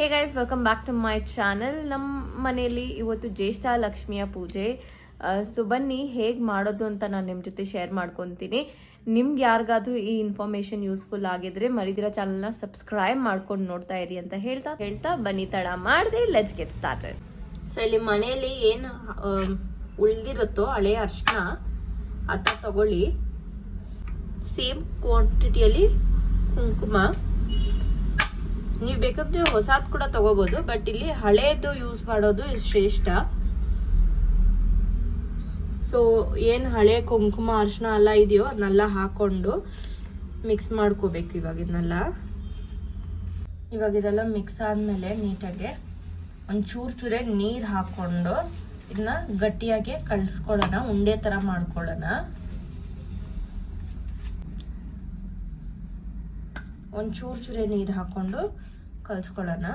Hey guys welcome back to my channel ನಮ್ಮ ಮನೆಯಲ್ಲಿ ಇವತ್ತು ಜ್ಯೇಷ್ಠ ಲಕ್ಷ್ಮಿಯ ಪೂಜೆ. ಸೊ ಬನ್ನಿ, ಹೇಗೆ ಮಾಡೋದು ಅಂತ ನಾನು ನಿಮ್ಮ ಜೊತೆ ಶೇರ್ ಮಾಡ್ಕೊತೀನಿ. ನಿಮ್ಗೆ ಯಾರಿಗಾದ್ರೂ ಈ ಇನ್ಫಾರ್ಮೇಶನ್ ಯೂಸ್ಫುಲ್ ಆಗಿದ್ರೆ ಮರಿದಿರ ಚಾನಲ್ನ ಸಬ್ಸ್ಕ್ರೈಬ್ ಮಾಡ್ಕೊಂಡು ನೋಡ್ತಾ ಇರಿ ಅಂತ ಹೇಳ್ತಾ ಹೇಳ್ತಾ ಬನ್ನಿ, ತಡ ಮಾಡಿದೆ ಲೆಟ್ಸ್ ಗೆಟ್ ಸ್ಟಾರ್ಟೆಡ್ ಸೊ ಇಲ್ಲಿ ಮನೆಯಲ್ಲಿ ಏನು ಉಳಿದಿರುತ್ತೋ ಹಳೆ ಅರ್ಶನ ಅದ ತಗೊಳ್ಳಿ. ಸೇಮ್ ಕ್ವಾಂಟಿಟಿಯಲ್ಲಿ ಕುಂಕುಮ ನೀವು ಬೇಕಾದ್ರೆ ಹೊಸಾದ್ ಕೂಡ ತಗೋಬಹುದು ಬಟ್ ಇಲ್ಲಿ ಹಳೇದು ಯೂಸ್ ಮಾಡೋದು ಶ್ರೇಷ್ಠ. ಸೊ ಏನ್ ಹಳೆ ಕುಂಕುಮ, ಅರ್ಶನ ಎಲ್ಲ ಇದೆಯೋ ಅದನ್ನೆಲ್ಲ ಹಾಕೊಂಡು ಮಿಕ್ಸ್ ಮಾಡ್ಕೋಬೇಕು ಇವಾಗ ಇದನ್ನೆಲ್ಲ ಇವಾಗ ಇದೆಲ್ಲ ಮಿಕ್ಸ್ ಆದ್ಮೇಲೆ ನೀಟಾಗಿ ಒಂದು ಚೂರು ಚೂರೇ ನೀರು ಹಾಕೊಂಡು ಇದನ್ನ ಗಟ್ಟಿಯಾಗಿ ಕಳ್ಸ್ಕೊಳ್ಳೋಣ, ಉಂಡೆ ತರ ಮಾಡ್ಕೊಳ್ಳೋಣ. ಒಂದು ಚೂರು ಚೂರೇ ನೀರು ಹಾಕೊಂಡು ಕಲ್ಸ್ಕೊಳ್ಳೋಣ.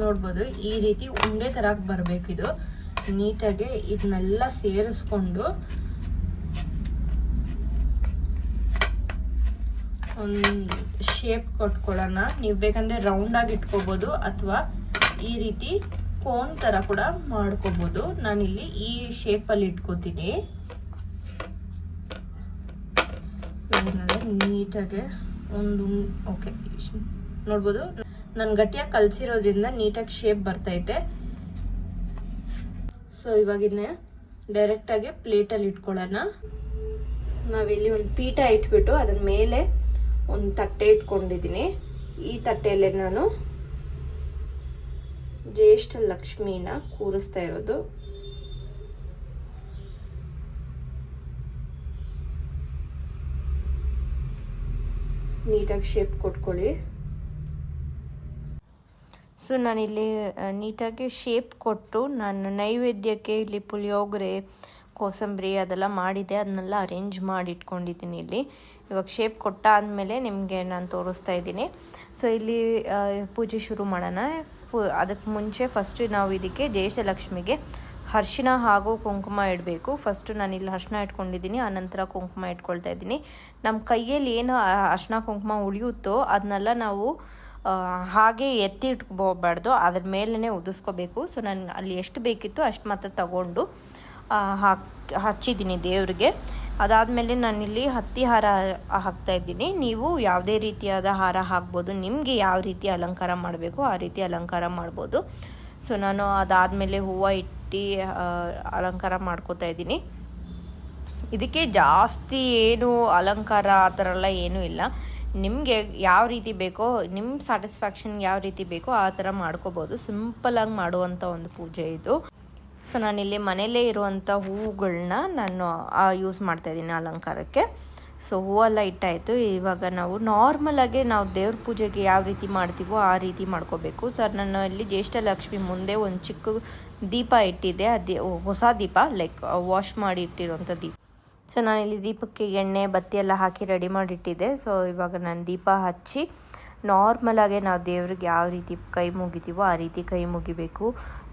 ನೋಡ್ಬೋದು, ಈ ರೀತಿ ಉಂಡೆ ಥರ ಬರಬೇಕಿದು ನೀಟಾಗಿ ಇದನ್ನೆಲ್ಲ ಸೇರಿಸ್ಕೊಂಡು ಒಂದು ಶೇಪ್ ಕೊಟ್ಕೊಳ್ಳೋಣ. ನೀವು ಬೇಕಂದ್ರೆ ರೌಂಡಾಗಿ ಇಟ್ಕೋಬೋದು ಅಥವಾ ಈ ರೀತಿ ಕೋನ್ ತರ ಕೂಡ ಮಾಡ್ಕೋಬೋದು. ನಾನಿಲ್ಲಿ ಈ ಶೇಪಲ್ಲಿ ಇಟ್ಕೋತೀನಿ. ನೀಟಾಗಿ ಒಂದು ಓಕೆ ನೋಡ್ಬೋದು. ನಾನು ಗಟ್ಟಿಯಾಗಿ ಕಲಸಿರೋದ್ರಿಂದ ನೀಟಾಗಿ ಶೇಪ್ ಬರ್ತೈತೆ. ಸೊ ಇವಾಗ ಡೈರೆಕ್ಟಾಗಿ ಪ್ಲೇಟಲ್ಲಿ ಇಟ್ಕೊಳ್ಳೋಣ. ನಾವಿಲ್ಲಿ ಒಂದು ಪೀಠ ಇಟ್ಬಿಟ್ಟು ಅದರ ಮೇಲೆ ಒಂದು ತಟ್ಟೆ ಇಟ್ಕೊಂಡಿದ್ದೀನಿ ಈ ತಟ್ಟೆಯಲ್ಲೇ ನಾನು ಜ್ಯೇಷ್ಠ ಲಕ್ಷ್ಮಿನ ಕೂರಿಸ್ತಾ ಇರೋದು. ನೀಟಾಗಿ ಶೇಪ್ ಕೊಟ್ಕೊಳ್ಳಿ. ಸೊ ಇಲ್ಲಿ ನೀಟಾಗಿ ಶೇಪ್ ಕೊಟ್ಟು ನಾನು ನೈವೇದ್ಯಕ್ಕೆ ಇಲ್ಲಿ ಪುಳಿಯೋಗರೆ, ಕೋಸಂಬರಿ ಅದೆಲ್ಲ ಮಾಡಿದೆ ಅದನ್ನೆಲ್ಲ ಅರೇಂಜ್ ಮಾಡಿ ಇಟ್ಕೊಂಡಿದ್ದೀನಿ ಇಲ್ಲಿ. ಇವಾಗ ಶೇಪ್ ಕೊಟ್ಟಾದಮೇಲೆ ನಿಮಗೆ ನಾನು ತೋರಿಸ್ತಾ ಇದ್ದೀನಿ. ಸೊ ಇಲ್ಲಿ ಪೂಜೆ ಶುರು ಮಾಡೋಣ. ಅದಕ್ಕೆ ಮುಂಚೆ ಫಸ್ಟ್ ನಾವು ಇದಕ್ಕೆ ಜಯಶಲಕ್ಷ್ಮಿಗೆ ಅರಿಶಿನ ಹಾಗೂ ಕುಂಕುಮ ಇಡಬೇಕು. ಫಸ್ಟು ಇಲ್ಲಿ ಅರಿಶಿನ ಇಟ್ಕೊಂಡಿದ್ದೀನಿ ಆನಂತರ ಕುಂಕುಮ ಇಟ್ಕೊಳ್ತಾ ಇದ್ದೀನಿ. ನಮ್ಮ ಕೈಯಲ್ಲಿ ಏನು ಅರ್ಶಿನ ಕುಂಕುಮ ಉಳಿಯುತ್ತೋ ಅದನ್ನೆಲ್ಲ ನಾವು ಹಾಗೆ ಎತ್ತಿ ಇಟ್ಕೋಬಾರ್ದು. ಅದ್ರ ಮೇಲೇ ಉದಿಸ್ಕೋಬೇಕು. ಸೊ ನಾನು ಅಲ್ಲಿ ಎಷ್ಟು ಬೇಕಿತ್ತು ಅಷ್ಟು ಮಾತ್ರ ತಗೊಂಡು ಹಾಕ್, ಹಚ್ಚಿದ್ದೀನಿ ದೇವ್ರಿಗೆ. ಅದಾದಮೇಲೆ ನಾನಿಲ್ಲಿ ಹತ್ತಿ ಹಾರ ಹಾಕ್ತಾ ಇದ್ದೀನಿ. ನೀವು ಯಾವುದೇ ರೀತಿಯಾದ ಹಾರ ಹಾಕ್ಬೋದು. ನಿಮಗೆ ಯಾವ ರೀತಿ ಅಲಂಕಾರ ಮಾಡಬೇಕು, ಆ ರೀತಿ ಅಲಂಕಾರ ಮಾಡ್ಬೋದು. ಸೊ ನಾನು ಅದಾದಮೇಲೆ ಹೂವು ಇಟ್ಟು ಅಲಂಕಾರ ಮಾಡ್ಕೋತಾ ಇದ್ದೀನಿ. ಇದಕ್ಕೆ ಜಾಸ್ತಿ ಏನು ಅಲಂಕಾರ ಆ ಥರ ಎಲ್ಲ ಏನೂ ಇಲ್ಲ. ನಿಮಗೆ ಯಾವ ರೀತಿ ಬೇಕೋ ನಿಮ್ಮ ಸ್ಯಾಟಿಸ್ಫ್ಯಾಕ್ಷನ್ ಯಾವ ರೀತಿ ಬೇಕೋ ಆ ಥರ ಮಾಡ್ಕೋಬೋದು. ಸಿಂಪಲಾಗಿ ಮಾಡುವಂಥ ಒಂದು ಪೂಜೆ ಇದು. ಸೊ ನಾನಿಲ್ಲಿ ಮನೆಯಲ್ಲೇ ಇರುವಂಥ ಹೂವುಗಳನ್ನ ನಾನು ಯೂಸ್ ಮಾಡ್ತಾ ಇದ್ದೀನಿ ಅಲಂಕಾರಕ್ಕೆ. ಸೊ ಹೂವೆಲ್ಲ ಇಟ್ಟಾಯಿತು. ಇವಾಗ ನಾವು ನಾರ್ಮಲಾಗೆ ನಾವು ದೇವ್ರ ಪೂಜೆಗೆ ಯಾವ ರೀತಿ ಮಾಡ್ತೀವೋ ಆ ರೀತಿ ಮಾಡ್ಕೋಬೇಕು. ಸರ್ ನಾನು ಇಲ್ಲಿ ಜ್ಯೇಷ್ಠಲಕ್ಷ್ಮಿ ಮುಂದೆ ಒಂದು ಚಿಕ್ಕ ದೀಪ ಇಟ್ಟಿದ್ದೆ ಅದೇ ಹೊಸ ದೀಪ ಲೈಕ್ ವಾಶ್ ಮಾಡಿ ಇಟ್ಟಿರುವಂಥ ದೀಪ. ಸೊ ನಾನಿಲ್ಲಿ ದೀಪಕ್ಕೆ ಎಣ್ಣೆ, ಬತ್ತಿ ಎಲ್ಲ ಹಾಕಿ ರೆಡಿ ಮಾಡಿಟ್ಟಿದ್ದೆ ಸೊ ಇವಾಗ ನಾನು ದೀಪ ಹಚ್ಚಿ ನಾರ್ಮಲಾಗೆ ನಾವು ದೇವ್ರಿಗೆ ಯಾವ ರೀತಿ ಕೈ ಮುಗಿತೀವೋ ಆ ರೀತಿ ಕೈ ಮುಗಿಬೇಕು.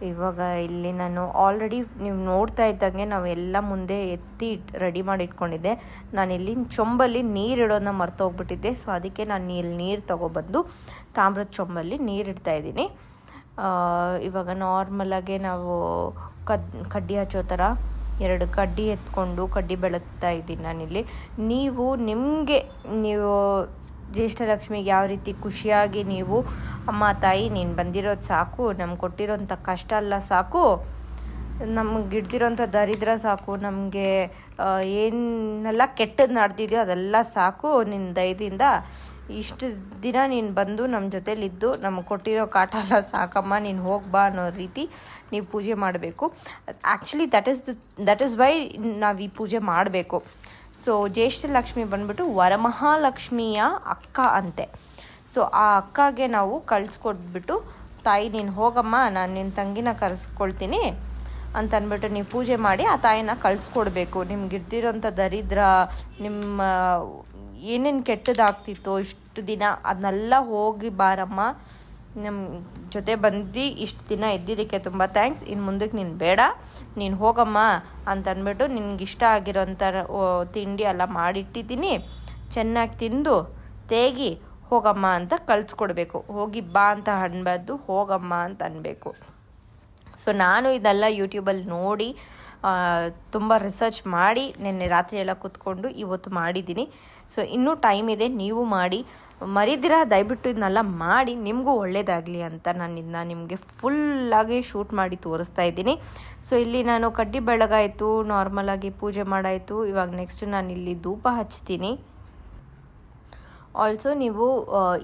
ಇವಾಗ ಇಲ್ಲಿ ನಾನು ಆಲ್ರೆಡಿ ನೀವು ನೋಡ್ತಾ ಇದ್ದಂಗೆ ನಾವೆಲ್ಲ ಮುಂದೆ ಎತ್ತಿ ರೆಡಿ ಮಾಡಿ ಇಟ್ಕೊಂಡಿದ್ದೆ. ನಾನು ಇಲ್ಲಿ ಚೊಂಬಲ್ಲಿ ನೀರು ಇಡೋದನ್ನ ಮರ್ತೋಗ್ಬಿಟ್ಟಿದ್ದೆ ಸೊ ಅದಕ್ಕೆ ನಾನು ಇಲ್ಲಿ ನೀರು ತೊಗೊಬಂದು ತಾಮ್ರದ ಚೊಂಬಲ್ಲಿ ನೀರಿಡ್ತಾ ಇದ್ದೀನಿ. ಇವಾಗ ನಾರ್ಮಲಾಗೆ ನಾವು ಕದ್, ಕಡ್ಡಿ ಹಚ್ಚೋ ಥರ ಎರಡು ಕಡ್ಡಿ ಎತ್ಕೊಂಡು ಕಡ್ಡಿ ಬೆಳಗ್ತಾ ಇದ್ದೀನಿ ನಾನಿಲ್ಲಿ. ನೀವು ನಿಮಗೆ, ನೀವು ಜ್ಯೇಷ್ಠ ಲಕ್ಷ್ಮಿಗೆ ಯಾವ ರೀತಿ ಖುಷಿಯಾಗಿ ನೀವು, ಅಮ್ಮ, ತಾಯಿ, ನೀನು ಬಂದಿರೋದು ಸಾಕು ನಮ್ಗೆ ಕೊಟ್ಟಿರೋಂಥ ಕಷ್ಟ ಅಲ್ಲ ಸಾಕು ನಮ್ಗೆ ಹಿಡ್ದಿರೋಂಥ ದರಿದ್ರ ಸಾಕು, ನಮಗೆ ಏನೆಲ್ಲ ಕೆಟ್ಟದ್ದು ನಡೆದಿದೆಯೋ ಅದೆಲ್ಲ ಸಾಕು ನಿನ್ನ ದಯದಿಂದ ಇಷ್ಟು ದಿನ ನೀನು ಬಂದು ನಮ್ಮ ಜೊತೇಲಿದ್ದು ನಮಗೆ ಕೊಟ್ಟಿರೋ ಕಾಟ ಎಲ್ಲ ಸಾಕಮ್ಮ, ನೀನು ಹೋಗ್ಬಾ ಅನ್ನೋ ರೀತಿ ನೀವು ಪೂಜೆ ಮಾಡಬೇಕು. Actually that is that is why ನಾವು ಈ ಪೂಜೆ ಮಾಡಬೇಕು. ಸೊ ಜ್ಯೇಷ್ಠ ಲಕ್ಷ್ಮಿ ಬಂದ್ಬಿಟ್ಟು ವರಮಹಾಲಕ್ಷ್ಮಿಯ ಅಕ್ಕ ಅಂತೆ. ಸೊ ಆ ಅಕ್ಕಗೆ ನಾವು ಕಳಿಸ್ಕೊಟ್ಬಿಟ್ಟು, ತಾಯಿ, ನೀನು ಹೋಗಮ್ಮ, ನಾನು ನಿನ್ನ ತಂಗಿನ ಕರೆಸ್ಕೊಳ್ತೀನಿ. ಅಂತ ಅಂದ್ಬಿಟ್ಟು ನೀವು ಪೂಜೆ ಮಾಡಿ ಆ ತಾಯಿನ ಕಳಿಸ್ಕೊಡ್ಬೇಕು. ನಿಮ್ಗೆ ಇರ್ದಿರೋಂಥ ದರಿದ್ರ, ನಿಮ್ಮ ಏನೇನು ಕೆಟ್ಟದಾಗ್ತಿತ್ತೋ ಇಷ್ಟು ದಿನ ಅದನ್ನೆಲ್ಲ ಹೋಗಿ ಬಾರಮ್ಮ. ನಮ್ಮ ಜೊತೆ ಬಂದು ಇಷ್ಟು ದಿನ ಇದ್ದಿದ್ದಕ್ಕೆ ತುಂಬ ಥ್ಯಾಂಕ್ಸ್ ಇನ್ನು ಮುಂದಕ್ಕೆ ನೀನು ಬೇಡ. ನೀನು ಹೋಗಮ್ಮ ಅಂತ ಅಂದ್ಬಿಟ್ಟು ನಿನ್ಗೆ ಇಷ್ಟ ಆಗಿರೋಂಥ ತಿಂಡಿ ಎಲ್ಲ ಮಾಡಿಟ್ಟಿದ್ದೀನಿ. ಚೆನ್ನಾಗಿ ತಿಂದು ತೇಗಿ ಹೋಗಮ್ಮ ಅಂತ ಕಳಿಸ್ಕೊಡ್ಬೇಕು. ಹೋಗಿ ಬಾ ಅಂತ ಅನ್ಬಾರ್ದು. ಹೋಗಮ್ಮ ಅಂತ ಅನ್ಬೇಕು. ಸೊ ನಾನು ಇದೆಲ್ಲ ಯೂಟ್ಯೂಬಲ್ಲಿ ನೋಡಿ ತುಂಬ ರಿಸರ್ಚ್ ಮಾಡಿ, ನಿನ್ನೆ ರಾತ್ರಿ ಎಲ್ಲ ಕೂತ್ಕೊಂಡು ಇವತ್ತು ಮಾಡಿದ್ದೀನಿ. ಸೊ ಇನ್ನೂ ಟೈಮ್ ಇದೆ, ನೀವು ಮಾಡಿ. ಮರಿದಿರ, ದಯವಿಟ್ಟು ಇದನ್ನೆಲ್ಲ ಮಾಡಿ, ನಿಮಗೂ ಒಳ್ಳೇದಾಗಲಿ ಅಂತ ನಾನು ಇದನ್ನ ನಿಮಗೆ ಫುಲ್ಲಾಗಿ ಶೂಟ್ ಮಾಡಿ ತೋರಿಸ್ತಾ ಇದ್ದೀನಿ. ಸೊ ಇಲ್ಲಿ ನಾನು ಕಡ್ಡಿ ಬೆಳಗಾಯಿತು ನಾರ್ಮಲಾಗಿ ಪೂಜೆ ಮಾಡಾಯಿತು. ಇವಾಗ ನೆಕ್ಸ್ಟ್ ನಾನು ಇಲ್ಲಿ ಧೂಪ ಹಚ್ತೀನಿ. ಆಲ್ಸೋ ನೀವು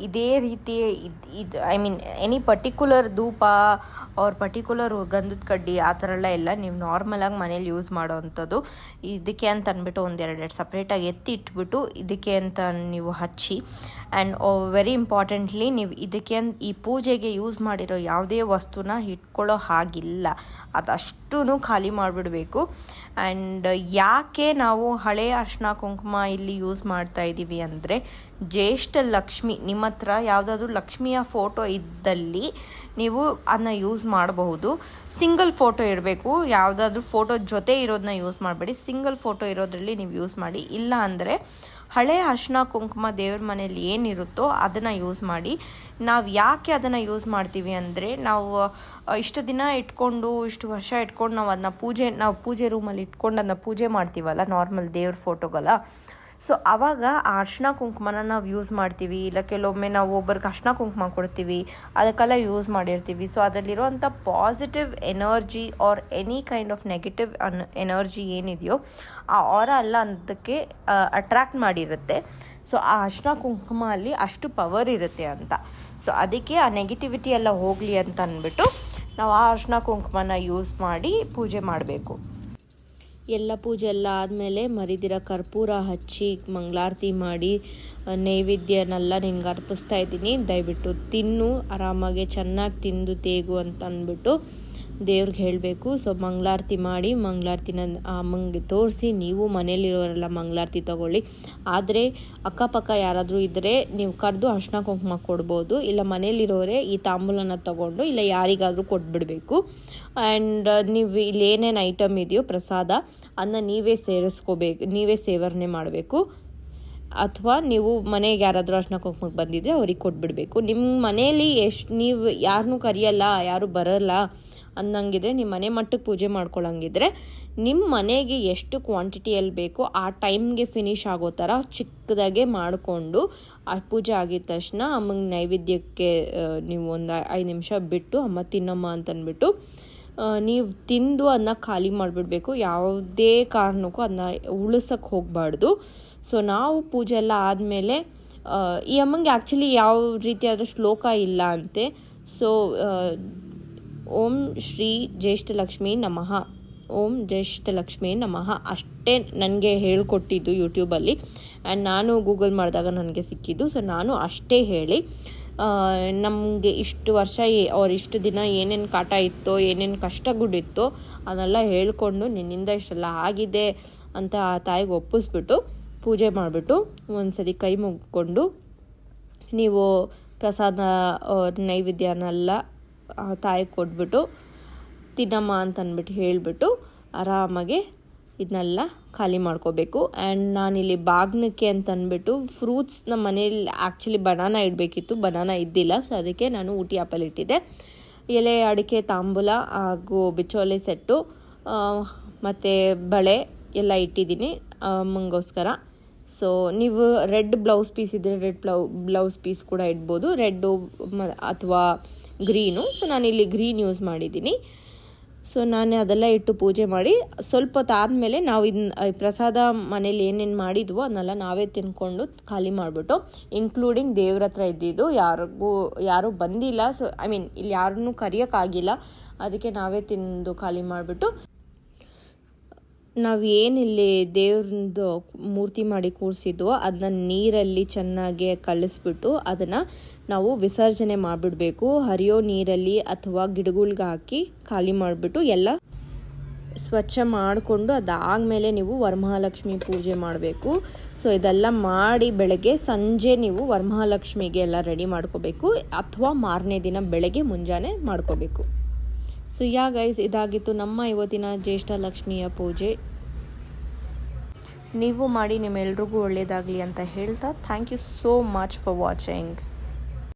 ಇದೇ ರೀತಿ ಇದು ಐ ಮೀನ್ ಎನಿ ಪರ್ಟಿಕ್ಯುಲರ್ ಧೂಪ ಅವ್ರ ಪರ್ಟಿಕ್ಯುಲರ್ ಗಂಧದ ಕಡ್ಡಿ ಆ ಥರ ಎಲ್ಲ ಇಲ್ಲ. ನೀವು ನಾರ್ಮಲಾಗಿ ಮನೇಲಿ ಯೂಸ್ ಮಾಡೋ ಅಂಥದ್ದು. ಇದಕ್ಕೆ ಅಂತ ಅಂದ್ಬಿಟ್ಟು ಒಂದೆರಡು ಎರಡು ಸಪ್ರೇಟಾಗಿ ಎತ್ತಿ ಇಟ್ಬಿಟ್ಟು ಇದಕ್ಕೆ ಅಂತ ನೀವು ಹಚ್ಚಿ. ಆ್ಯಂಡ್ ವೆರಿ ಇಂಪಾರ್ಟೆಂಟ್ಲಿ ನೀವು ಇದಕ್ಕೆ ಅಂತ ಈ ಪೂಜೆಗೆ ಯೂಸ್ ಮಾಡಿರೋ ಯಾವುದೇ ವಸ್ತುನ ಇಟ್ಕೊಳ್ಳೋ ಹಾಗಿಲ್ಲ. ಅದಷ್ಟೂ ಖಾಲಿ ಮಾಡಿಬಿಡಬೇಕು. ಆ್ಯಂಡ್ ಯಾಕೆ ನಾವು ಹಳೆಯ ಅರ್ಶಿನ ಕುಂಕುಮ ಇಲ್ಲಿ ಯೂಸ್ ಮಾಡ್ತಾ ಇದ್ದೀವಿ ಅಂದರೆ ಜ್ಯೇಷ್ಠ ಲಕ್ಷ್ಮಿ, ನಿಮ್ಮ ಹತ್ರ ಯಾವುದಾದ್ರೂ ಲಕ್ಷ್ಮಿಯ ಫೋಟೋ ಇದ್ದಲ್ಲಿ ನೀವು ಅದನ್ನ ಯೂಸ್ ಮಾಡಬಹುದು. ಸಿಂಗಲ್ ಫೋಟೋ ಇರಬೇಕು ಯಾವುದಾದ್ರೂ ಫೋಟೋ ಜೊತೆ ಇರೋದನ್ನ ಯೂಸ್ ಮಾಡಬೇಡಿ. ಸಿಂಗಲ್ ಫೋಟೋ ಇರೋದ್ರಲ್ಲಿ ನೀವು ಯೂಸ್ ಮಾಡಿ. ಇಲ್ಲ ಅಂದರೆ ಹಳೆ ಅರ್ಶಿನ ಕುಂಕುಮ ದೇವ್ರ ಮನೇಲಿ ಏನಿರುತ್ತೋ ಅದನ್ನು ಯೂಸ್ ಮಾಡಿ. ನಾವು ಯಾಕೆ ಅದನ್ನು ಯೂಸ್ ಮಾಡ್ತೀವಿ ಅಂದರೆ ನಾವು ಇಷ್ಟು ದಿನ ಇಟ್ಕೊಂಡು, ಇಷ್ಟು ವರ್ಷ ಇಟ್ಕೊಂಡು ನಾವು ಅದನ್ನ ಪೂಜೆ, ನಾವು ಪೂಜೆ ರೂಮಲ್ಲಿ ಇಟ್ಕೊಂಡು ಅದನ್ನ ಪೂಜೆ ಮಾಡ್ತೀವಲ್ಲ ನಾರ್ಮಲ್ ದೇವ್ರ ಫೋಟೋಗೆಲ್ಲ ಸೊ ಆವಾಗ ಆ ಅರ್ಶಿನ ಕುಂಕುಮನ ನಾವು ಯೂಸ್ ಮಾಡ್ತೀವಿ. ಇಲ್ಲ ಕೆಲವೊಮ್ಮೆ ನಾವು ಒಬ್ಬರಿಗೆ ಅರ್ಶಿನ ಕುಂಕುಮ ಕೊಡ್ತೀವಿ. ಅದಕ್ಕೆಲ್ಲ ಯೂಸ್ ಮಾಡಿರ್ತೀವಿ. So ಅದರಲ್ಲಿರುವಂಥ positive energy or any kind of negative and energy ಏನಿದೆಯೋ, ಆ ಆರ ಅಲ್ಲ ಅದಕ್ಕೆ ಅಟ್ರ್ಯಾಕ್ಟ್ ಮಾಡಿರುತ್ತೆ. ಸೊ ಆ ಅರ್ಶಿನ ಕುಂಕುಮ ಅಲ್ಲಿ ಅಷ್ಟು ಪವರ್ ಇರುತ್ತೆ ಅಂತ. ಸೊ ಅದಕ್ಕೆ ಆ ನೆಗೆಟಿವಿಟಿ ಎಲ್ಲ ಹೋಗಲಿ ಅಂತ ಅಂದ್ಬಿಟ್ಟು ನಾವು ಆ ಅರ್ಶಿನ ಕುಂಕುಮನ ಯೂಸ್ ಮಾಡಿ ಪೂಜೆ ಮಾಡಬೇಕು. ಎಲ್ಲ ಪೂಜೆ ಎಲ್ಲ ಆದಮೇಲೆ ಮರಿದಿರ ಕರ್ಪೂರ ಹಚ್ಚಿ ಮಂಗಳಾರತಿ ಮಾಡಿ ನೈವೇದ್ಯನೆಲ್ಲ ನಿನ್ಗೆ ಅರ್ಪಿಸ್ತಾ ಇದ್ದೀನಿ. ದಯವಿಟ್ಟು ತಿನ್ನು, ಆರಾಮಾಗಿ ಚೆನ್ನಾಗಿ ತಿಂದು ತೇಗು ಅಂತ ಅಂದ್ಬಿಟ್ಟು ದೇವ್ರಿಗೆ ಹೇಳಬೇಕು. ಸೊ, ಮಂಗಳಾರತಿ ಮಾಡಿ, ಮಂಗಳಾರತಿನ ಅಮ್ಮಂಗೆ ತೋರಿಸಿ, ನೀವು ಮನೇಲಿರೋರೆಲ್ಲ ಮಂಗಳಾರತಿ ತಗೊಳ್ಳಿ. ಆದರೆ, ಅಕ್ಕಪಕ್ಕ ಯಾರಾದರೂ ಇದ್ದರೆ ನೀವು ಕರೆದು ಅರ್ಶಿನ ಕುಂಕುಮ ಕೊಡ್ಬೋದು. ಇಲ್ಲ ಮನೇಲಿರೋರೆ ಈ ತಾಂಬೂಲನ ತಗೊಂಡು, ಇಲ್ಲ ಯಾರಿಗಾದರೂ ಕೊಟ್ಬಿಡಬೇಕು. ಆ್ಯಂಡ್ ನೀವು ಇಲ್ಲಿ ಏನೇನು ಐಟಮ್ ಇದೆಯೋ ಪ್ರಸಾದ ಅದನ್ನ ನೀವೇ ಸೇರಿಸ್ಕೋಬೇಕು, ನೀವೇ ಸೇವನೆ ಮಾಡಬೇಕು. ಅಥವಾ ನೀವು ಮನೆಗೆ ಯಾರಾದರೂ ಅರ್ಶಿನ ಕುಂಕುಮಕ್ಕೆ ಬಂದಿದ್ದರೆ ಅವ್ರಿಗೆ ಕೊಟ್ಬಿಡಬೇಕು. ನಿಮ್ಮ ಮನೆಯಲ್ಲಿ ಎಷ್ಟು, ನೀವು ಯಾರನ್ನೂ ಕರೆಯಲ್ಲ, ಯಾರು ಬರಲ್ಲ ಅನ್ನಂಗಿದ್ರೆ ನಿಮ್ಮ ಮನೆ ಮಟ್ಟಕ್ಕೆ ಪೂಜೆ ಮಾಡ್ಕೊಳ್ಳಂಗಿದ್ರೆ ನಿಮ್ಮ ಮನೆಗೆ ಎಷ್ಟು ಕ್ವಾಂಟಿಟಿಯಲ್ಲಿ ಬೇಕೋ ಆ ಟೈಮ್ಗೆ ಫಿನಿಶ್ ಆಗೋ ಥರ ಚಿಕ್ಕದಾಗೆ ಮಾಡಿಕೊಂಡು ಆ ಪೂಜೆ ಆಗಿದ ತಕ್ಷಣ ಅಮ್ಮಂಗೆ ನೈವೇದ್ಯಕ್ಕೆ ನೀವು ಒಂದು ಐದು ನಿಮಿಷ ಬಿಟ್ಟು ಅಮ್ಮ ತಿನ್ನಮ್ಮ ಅಂತಂದ್ಬಿಟ್ಟು ನೀವು ತಿಂದು ಅದನ್ನ ಖಾಲಿ ಮಾಡಿಬಿಡ್ಬೇಕು. ಯಾವುದೇ ಕಾರಣಕ್ಕೂ ಅದನ್ನ ಉಳಿಸೋಕ್ಕೆ ಹೋಗಬಾರ್ದು. ಸೊ ನಾವು ಪೂಜೆ ಎಲ್ಲ ಆದಮೇಲೆ ಈ ಅಮ್ಮಂಗೆ ಆ್ಯಕ್ಚುಲಿ ಯಾವ ರೀತಿಯಾದ ಶ್ಲೋಕ ಇಲ್ಲ ಅಂತೆ. ಸೊ ಓಂ ಶ್ರೀ ಜ್ಯೇಷ್ಠಲಕ್ಷ್ಮಿ ನಮಃ. ಓಂ ಜ್ಯೇಷ್ಠಲಕ್ಷ್ಮಿ ನಮಃ. ಅಷ್ಟೇ ನನಗೆ ಹೇಳ್ಕೊಟ್ಟಿದ್ದು ಯೂಟ್ಯೂಬಲ್ಲಿ ಆ್ಯಂಡ್ ನಾನು ಗೂಗಲ್ ಮಾಡಿದಾಗ ನನಗೆ ಸಿಕ್ಕಿದ್ದು. ಸೊ ನಾನು ಅಷ್ಟೇ ಹೇಳಿ. ನಮಗೆ ಇಷ್ಟು ವರ್ಷ ಅವ್ರು ಇಷ್ಟು ದಿನ ಏನೇನು ಕಾಟ ಇತ್ತೋ, ಏನೇನು ಕಷ್ಟಗಳಿತ್ತೋ ಅದನ್ನೆಲ್ಲ ಹೇಳಿಕೊಂಡು ನಿನ್ನಿಂದ ಇಷ್ಟೆಲ್ಲ ಆಗಿದೆ ಅಂತ ಆ ತಾಯಿಗೆ ಒಪ್ಪಿಸ್ಬಿಟ್ಟು ಪೂಜೆ ಮಾಡಿಬಿಟ್ಟು ಒಂದ್ಸರಿ ಕೈ ಮುಗ್ಕೊಂಡು ನೀವು ಪ್ರಸಾದ ನೈವೇದ್ಯನೆಲ್ಲ ತಾಯಿ ಕೊಟ್ಬಿಟ್ಟು ತಿನ್ನಮ್ಮ ಅಂತ ಅಂದ್ಬಿಟ್ಟು ಹೇಳಿಬಿಟ್ಟು ಆರಾಮಾಗಿ ಇದನ್ನೆಲ್ಲ ಖಾಲಿ ಮಾಡ್ಕೋಬೇಕು. ಆ್ಯಂಡ್ ನಾನಿಲ್ಲಿ ಬಾಗ್ನಕ್ಕೆ ಅಂತ ಅಂದ್ಬಿಟ್ಟು ಫ್ರೂಟ್ಸ್ ನಮ್ಮ ಮನೇಲಿ ಆ್ಯಕ್ಚುಲಿ ಬನಾನ ಇಡಬೇಕಿತ್ತು ಬನಾನ ಇದ್ದಿಲ್ಲ. ಸೊ ಅದಕ್ಕೆ ನಾನು ಊಟಿ ಆ್ಯಪಲ್ ಇಟ್ಟಿದ್ದೆ. ಎಲೆ, ಅಡಿಕೆ, ತಾಂಬೂಲ ಹಾಗೂ ಬಿಚೋಲೆ ಸೆಟ್ಟು ಮತ್ತು ಬಳೆ ಎಲ್ಲ ಇಟ್ಟಿದ್ದೀನಿ. ಅಮ್ಮಂಗೋಸ್ಕರ ಸೊ ನೀವು ರೆಡ್ ಬ್ಲೌಸ್ ಪೀಸ್ ಇದ್ದರೆ ರೆಡ್ ಬ್ಲೌ ಬ್ಲೌಸ್ ಪೀಸ್ ಕೂಡ ಇಡ್ಬೋದು. ರೆಡ್ಡು ಅಥವಾ ಗ್ರೀನು ಸೊ ನಾನಿಲ್ಲಿ ಗ್ರೀನ್ ಯೂಸ್ ಮಾಡಿದ್ದೀನಿ. ಸೊ ನಾನು ಅದೆಲ್ಲ ಇಟ್ಟು ಪೂಜೆ ಮಾಡಿ, ಸ್ವಲ್ಪ ಹೊತ್ತಾದಮೇಲೆ ನಾವು ಇದನ್ನ ಪ್ರಸಾದ ಮನೇಲಿ ಏನೇನು ಮಾಡಿದ್ವೋ ಅದನ್ನೆಲ್ಲ ನಾವೇ ತಿನ್ಕೊಂಡು ಖಾಲಿ ಮಾಡಿಬಿಟ್ಟು ಇನ್ಕ್ಲೂಡಿಂಗ್ ದೇವ್ರ ಹತ್ರ ಇದ್ದಿದ್ದು, ಯಾರಿಗೂ, ಯಾರೂ ಬಂದಿಲ್ಲ. ಸೊ ಐ ಮೀನ್ ಇಲ್ಲಿ ಯಾರನ್ನೂ ಕರೆಯೋಕ್ಕಾಗಿಲ್ಲ. ಅದಕ್ಕೆ ನಾವೇ ತಿಂದು ಖಾಲಿ ಮಾಡಿಬಿಟ್ಟು ನಾವು ಏನಿಲ್ಲಿ ದೇವ್ರದ್ದು ಮೂರ್ತಿ ಮಾಡಿ ಕೂರಿಸಿದ್ವೋ ಅದನ್ನ ನೀರಲ್ಲಿ ಚೆನ್ನಾಗಿ ಕಲಿಸ್ಬಿಟ್ಟು ಅದನ್ನು ನಾವು ವಿಸರ್ಜನೆ ಮಾಡಿಬಿಡ್ಬೇಕು. ಹರಿಯೋ ನೀರಲ್ಲಿ ಅಥವಾ ಗಿಡಗಳ್ಗೆ ಹಾಕಿ ಖಾಲಿ ಮಾಡಿಬಿಟ್ಟು ಎಲ್ಲ ಸ್ವಚ್ಛ ಮಾಡಿಕೊಂಡು ಅದಾದಮೇಲೆ ನೀವು ವರಮಹಾಲಕ್ಷ್ಮಿ ಪೂಜೆ ಮಾಡಬೇಕು. ಸೊ, ಇದೆಲ್ಲ ಮಾಡಿ ಬೆಳಗ್ಗೆ ಸಂಜೆ ನೀವು ವರಮಹಾಲಕ್ಷ್ಮಿಗೆ ಎಲ್ಲ ರೆಡಿ ಮಾಡ್ಕೋಬೇಕು. ಅಥವಾ ಮಾರನೇ ದಿನ ಬೆಳಗ್ಗೆ ಮುಂಜಾನೆ ಮಾಡ್ಕೋಬೇಕು. ಸೊ ಯಾ ಗೈಸ್ ಇದಾಗಿತ್ತು ನಮ್ಮ ಇವತ್ತಿನ ಜ್ಯೇಷ್ಠ ಲಕ್ಷ್ಮಿಯ ಪೂಜೆ. ನೀವು ಮಾಡಿ ನಿಮ್ಮೆಲ್ರಿಗೂ ಒಳ್ಳೆಯದಾಗಲಿ ಅಂತ ಹೇಳ್ತಾ thank you so much for watching